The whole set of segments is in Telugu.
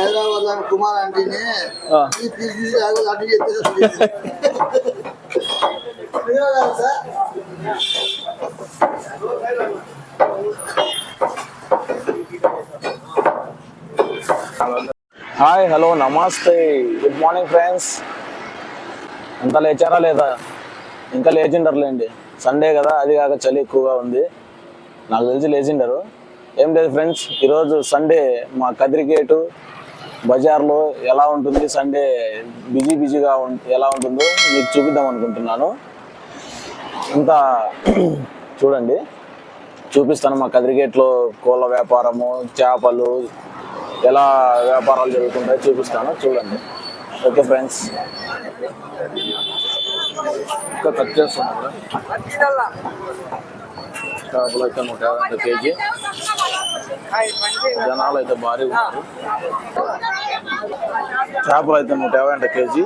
హైదరాబాద్లో కుమార్ అటు హాయ్ హలో నమస్తే. గుడ్ మార్నింగ్ ఫ్రెండ్స్ అంత లేచారా లేదా? ఇంకా లేచిండరులేండి. సండే కదా అది కాక చలి ఎక్కువగా ఉంది. నాకు తెలిసి లేచిండరు. ఏం లేదు ఫ్రెండ్స్ ఈరోజు సండే మా కదిరికేటు బజార్లో ఎలా ఉంటుంది సండే బిజీ బిజీగా ఉం- ఎలా ఉంటుందో మీకు చూపిద్దాం అనుకుంటున్నాను. ఇంత చూడండి. చూపిస్తాను మా కదిరిగేట్లో కోళ్ళ వ్యాపారము చేపలు ఎలా వ్యాపారాలు జరుగుతుంటాయో చూపిస్తాను. చూడండి. Okay friends. ఇంకా కట్ చేస్తున్నాం చేపలు అయితే నూట యాభై కేజీ. జనాలు అయితే భారీ ఉన్నారు. చేపలు అయితే నూట యాభై అంట కేజీ.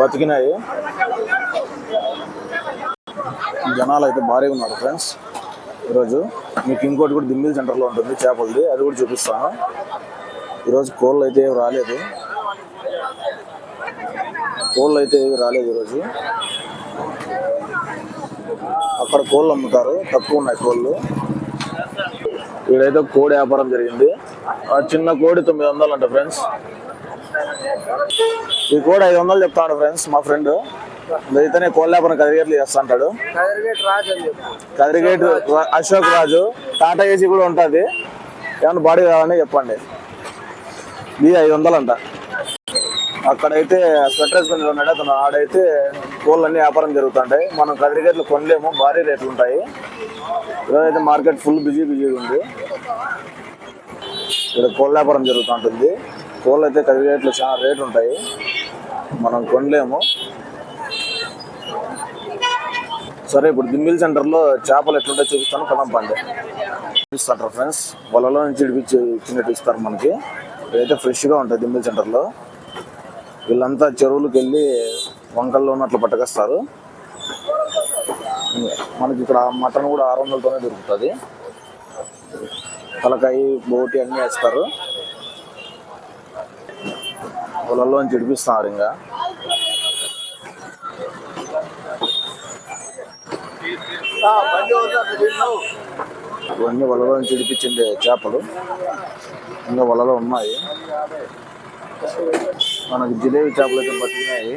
బతికినాయి. జనాలు అయితే భారీ ఉన్నారు ఫ్రెండ్స్. ఈరోజు మీకు ఇంకోటి కూడా దిమ్మిల్ సెంటర్లో ఉంటుంది చేపలది. అది కూడా చూపిస్తాను. ఈరోజు కోళ్ళు అయితే ఏం రాలేదు. కోళ్ళు అయితే ఏవి రాలేదు ఈరోజు. అక్కడ కోళ్ళు అమ్ముతారు. తక్కువ ఉన్నాయి కోళ్ళు. ఈడైతే కోడి వ్యాపారం జరిగింది. ఆ చిన్న కోడి తొమ్మిది వందలు అంట ఫ్రెండ్స్ ఈ కోడి ఐదు వందలు చెప్తాడు ఫ్రెండ్స్ మా ఫ్రెండ్ అయితేనే కోళ్ళ వ్యాపారం కదిరిగేట్లు చేస్తా అంటాడు. కదిరిగేట్ అశోక్ రాజు. టాటా ఏసీ కూడా ఉంటుంది. ఏమన్నా బాడీ కావాలని చెప్పండి. ఇది ఐదు వందలు అంట. అక్కడైతే స్వెటర్ వేసుకుని ఉన్నాడు. అతను ఆడైతే కోళ్ళన్నీ వ్యాపారం జరుగుతుంటాయి. మనం కదిరిగేట్లు కొనలేము. భారీ రేట్లు ఉంటాయి. ఈరోజైతే మార్కెట్ ఫుల్ బిజీ బిజీగా ఉంది ఇక్కడ కోళ్ళ వ్యాపారం జరుగుతుంటుంది కోళ్ళు అయితే కదిరిగేట్లు చాలా రేట్ ఉంటాయి. మనం కొనలేము. సరే ఇప్పుడు దిమ్మిల్ సెంటర్లో చేపలు ఎట్లుంటాయో చూపిస్తాను. పదం పండి. చూపిస్తారు ఫ్రెండ్స్. వలలో నుంచి ఇడిపించి ఇచ్చినట్టు ఇస్తారు మనకి. ఇదైతే ఫ్రెష్గా ఉంటాయి దిమ్మిల్ సెంటర్లో. వీళ్ళంతా చెరువులకు వెళ్ళి వంకల్లో ఉన్నట్లు పట్టుకొస్తారు. మనకి ఇక్కడ మటన్ కూడా ఆరు వందలతోనే దొరుకుతుంది. తలకాయ బోటి అన్నీ వేస్తారు. వలలో చిడిపిస్తున్నారు ఇంకా. ఇవన్నీ వలలో నుంచి చేపలు. ఇంకా వలలో ఉన్నాయి. మనకి జిలేబీ చేపలు అయితే బతికినాయి.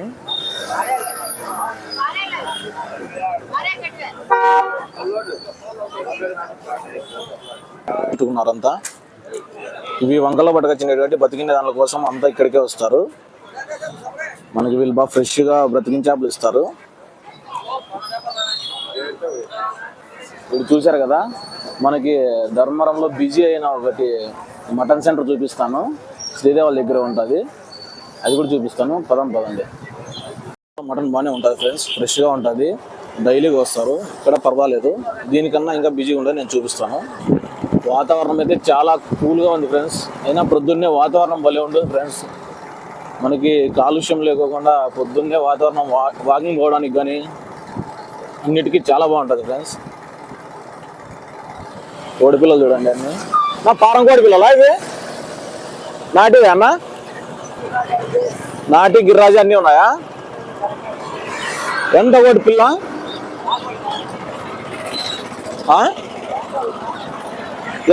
పెట్టుకున్నారంతా ఇవి వంకలో పట్టుకొచ్చినటువంటి బతికిన దాని కోసం అంతా ఇక్కడికే వస్తారు. మనకి వీళ్ళు బాగా ఫ్రెష్గా బ్రతికిన చేపలు ఇస్తారు. ఇప్పుడు చూశారు కదా మనకి ధర్మవరంలో బిజీ అయిన ఒకటి మటన్ సెంటర్ చూపిస్తాను. శ్రీదేవాల దగ్గర ఉంటుంది. అది కూడా చూపిస్తాను. పదం పదండి. మటన్ బాగానే ఉంటుంది ఫ్రెండ్స్ ఫ్రెష్గా ఉంటుంది. డైలీగా వస్తారు ఇక్కడ పర్వాలేదు. దీనికన్నా ఇంకా బిజీగా ఉండదు నేను చూపిస్తాను. వాతావరణం అయితే చాలా కూల్గా ఉంది ఫ్రెండ్స్. అయినా పొద్దున్నే వాతావరణం భలే ఉంటుంది ఫ్రెండ్స్. మనకి కాలుష్యం లేకోకుండా పొద్దున్నే వాతావరణం వా వాకింగ్ పోవడానికి కానీ అన్నిటికీ చాలా బాగుంటుంది ఫ్రెండ్స్. కోడి పిల్లలు చూడండి అన్నీ. నా పారం కోడి పిల్లలా ఇవి? నాటివే అన్న? నాటి గిర్రాజు అన్నీ ఉన్నాయా? ఎంత ఒకటి పిల్ల?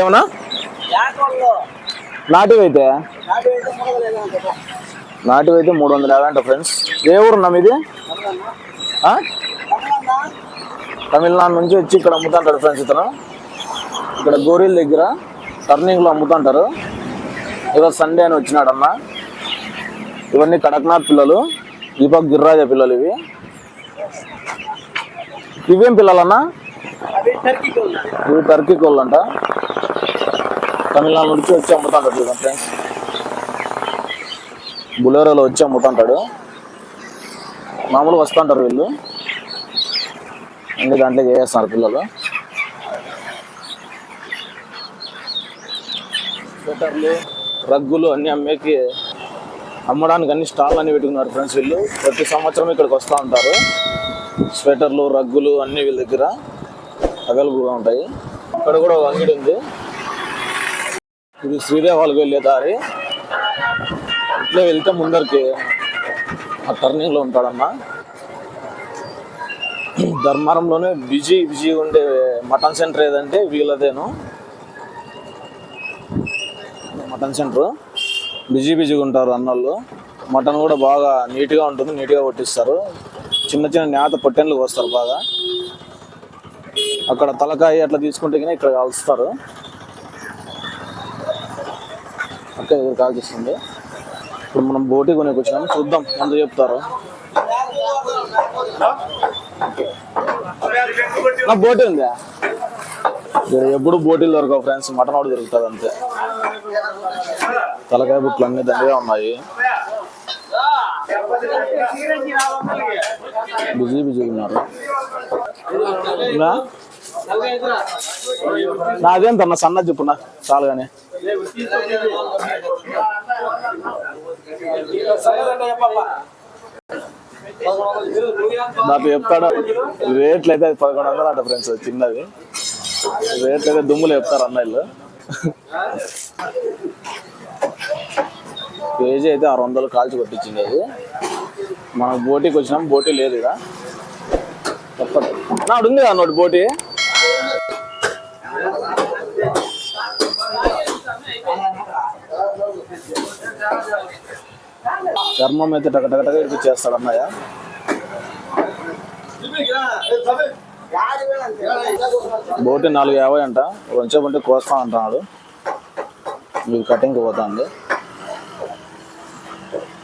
ఏమన్నా? నాటివైతే? నాటివైతే మూడు వందల యాభై అంట ఫ్రెండ్స్ ఏ ఊరున్నా మీది? తమిళనాడు నుంచి వచ్చి ఇక్కడ అమ్ముతుంటాడు ఫ్రెండ్స్ ఇతను. ఇక్కడ గోరీల దగ్గర టర్నింగ్లో అమ్ముతుంటారు. ఈరోజు సండే అని వచ్చినాడన్నా. ఇవన్నీ కడక్నాథ్ పిల్లలు. దీపక్ గిర్రాజ పిల్లలు ఇవి. ఇవేం పిల్లలన్నా? ఇవి టర్కీ కోళ్ళు. అంట తమిళనాడు నుంచి వచ్చి అమ్ముతుంటాడు చూడండి ఫ్రెండ్స్. బులేరోలో వచ్చి అమ్ముతుంటాడు. మామూలుగా వస్తుంటారు వీళ్ళు. అన్ని దాంట్లో చేస్తున్నారు పిల్లలు. స్వెటర్లు రగ్గులు అన్ని అమ్మేకి అమ్మడానికి అన్ని స్టాల్ అన్ని పెట్టుకున్నారు ఫ్రెండ్స్ వీళ్ళు. ప్రతి సంవత్సరం ఇక్కడికి వస్తూ ఉంటారు. స్వెటర్లు రగ్గులు అన్ని వీళ్ళ దగ్గర అవైలబుల్గా ఉంటాయి. ఇక్కడ కూడా ఒక అంగడి ఉంది. ఇది శ్రీదేవాలకు వెళ్ళే దారి. ఇట్లా వెళ్తే ముందరికి ఆ టర్నింగ్లో ధర్మారంలోనే బిజీ బిజీ ఉండే మటన్ సెంటర్ ఏదంటే వీళ్ళదేను. Mutton centre. బిజీ బిజీగా ఉంటారు అన్నోళ్ళు. మటన్ కూడా బాగా నీట్గా ఉంటుంది నీట్గా కొట్టిస్తారు. చిన్న చిన్న నేత పొట్టెన్లకు వస్తారు బాగా. అక్కడ తలకాయ అట్లా తీసుకుంటే కానీ ఇక్కడ కాల్స్తారు. అక్క దగ్గర కాల్చిస్తుంది ఇప్పుడు మనం బోటి కొనేకి వచ్చినాం చూద్దాం ఎంత చెప్తారు. నా బోటి ఉందా? ఎప్పుడు బోటీలు దొరకవు ఫ్రెండ్స్. మటన్ కూడా దొరుకుతుంది అంతే. తలకాయ బుట్లు అన్ని దండిగా ఉన్నాయి. బిజీ బిజీ ఉన్నారు. నా? నాదేం తన సన్న చెప్పు నా చాలు కానీ నాకు చెప్తాడు రేట్లు అయితే అది పదకొండు వందలు అంట ఫ్రెండ్స్ చిన్నది. రేట్లు అయితే దుమ్ములు చెప్తారు అన్నయ్యలు కేజీ అయితే ఆరు వందలు కాల్చి కొట్టించింది అది. మనం బోటీకి వచ్చినాం బోటీ లేదు ఇక తప్పదు నాడు ఉంది అన్నోటి బోటీ? చర్మం అయితే టక టక చేస్తాడు అన్నయ్య. బోటి నాలుగు యాభై అంట. కొంచెం కోస్తా అంటున్నాడు. మీకు కటింగ్కి పోతుంది.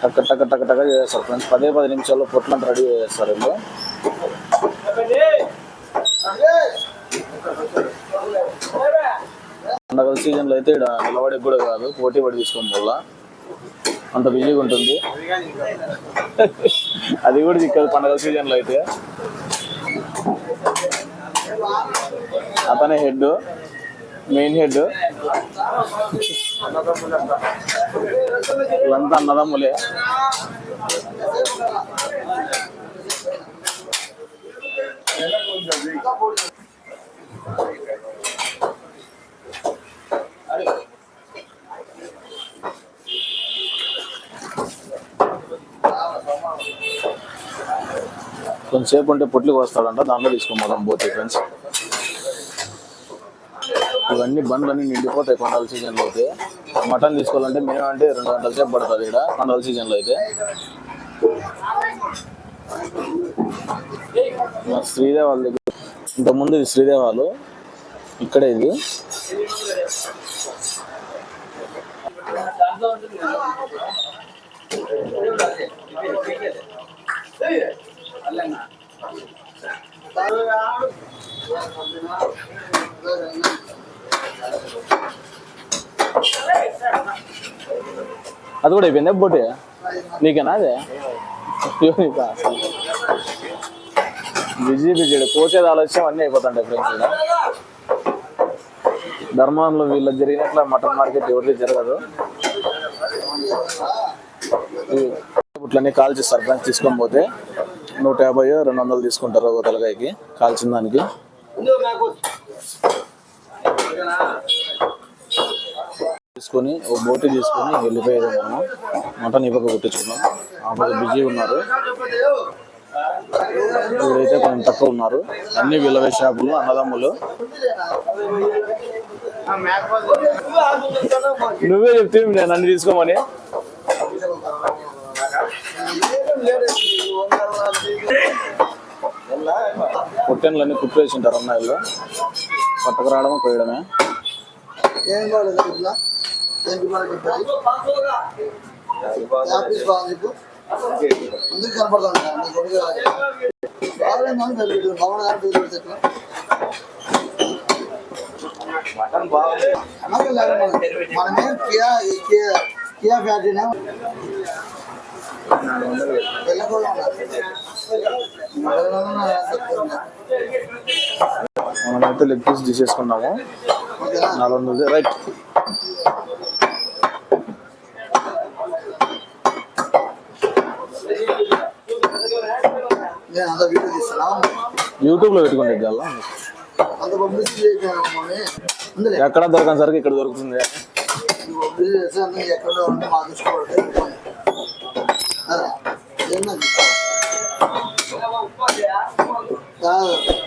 టక్క టక్క టక్క టక్క చేస్తారు ఫ్రెండ్స్. పదే పది నిమిషాల్లో పొట్లంతా రెడీ చేస్తారు వీళ్ళు పండగల సీజన్లో అయితే ఇక్కడ నిలబడికి కూడా కాదు పోటీ పడి తీసుకోవడం వల్ల అంత బిజీగా ఉంటుంది. అది కూడా చిక్కదు పండగల సీజన్లో అయితే. అతనే హెడ్ మెయిన్ హెడ్. ఇవంతా అన్నదమ్ములే. కొంతసేపు ఉంటే పొట్లికి వస్తాడంట దాంట్లో తీసుకోమోదాం పోతే ఫ్రెండ్స్ అవన్నీ బండ్లన్నీ అన్ని నిండిపోతాయి పండగల సీజన్లో అయితే. మటన్ తీసుకోవాలంటే మినిమం అంటే రెండు గంటల సేపు పడుతుంది ఇక్కడ పండగల సీజన్లో అయితే. శ్రీదేవాల దగ్గర ఇంతకుముందు ఇది శ్రీదేవాలు ఇక్కడే ఇది. అది కూడా అయిపోయింది? బొట్టి? నీకేనా అదే? Busy busy. కోచేది ఆలోచన అన్నీ అయిపోతాయి ఫ్రెండ్స్ ఇక్కడ ధర్మంలో వీళ్ళకి జరిగినట్ల మటన్ మార్కెట్ ఎవరికి జరగదు. ఇట్లన్నీ కాల్చి సర్పంచ్ తీసుకొని పోతే నూట యాభై రెండు వందలు తీసుకుంటారు ఒక తలకాయకి కాల్చిన దానికి. తీసుకొని ఒక బోటి తీసుకొని వెళ్ళిపోయేదాము. మటన్ ఇవ్వక కొట్టించుకున్నాం. ఆ బిజీ ఉన్నారు. వీరైతే కొంచెం తక్కువ ఉన్నారు. అన్ని విలువ షాపులు అన్నదమ్ములు. నువ్వే చెప్తే నేను అన్ని తీసుకోమని. పొట్టెన్లన్నీ కుప్పేసి ఉంటారు అన్నాయిలు పట్టకు రావడం కోయడమే ఏం బాగలేదు ఇట్లా ఏంటి బాగా చెప్పాలి ఆఫీస్ బాగుంది ఇప్పుడు అందరికి కనపడుతుంది నీ కొడుకు బాగాలేదు మనం పెరుగుతుంది మామూలు కానీ పెరుగుతుంది ఎట్లా అలాగే లేదు మనం. మనమేం కియా ఈ కియా కియా ఫ్యాక్టరీనే వెళ్ళకూడదు మనమైతే లెగ్ పీస్ తీసేసుకున్నాము. నాలుగు వందలు. రైట్ యూట్యూబ్లో పెట్టుకోండి గల్లా ఎక్కడ దొరకని సరికి ఇక్కడ దొరుకుతుంది. ఎక్కడో ఉంటే మా దృష్టి పడితే ఏంటది? కాదు,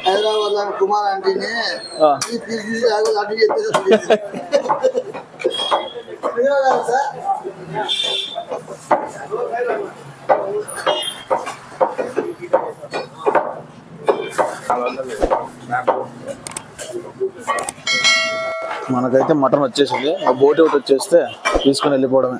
హైదరాబాద్లో కుమార్ అటు మనకైతే మటన్ వచ్చేసింది. ఆ బోటి ఒకటి వచ్చేస్తే తీసుకుని వెళ్ళిపోవడమే.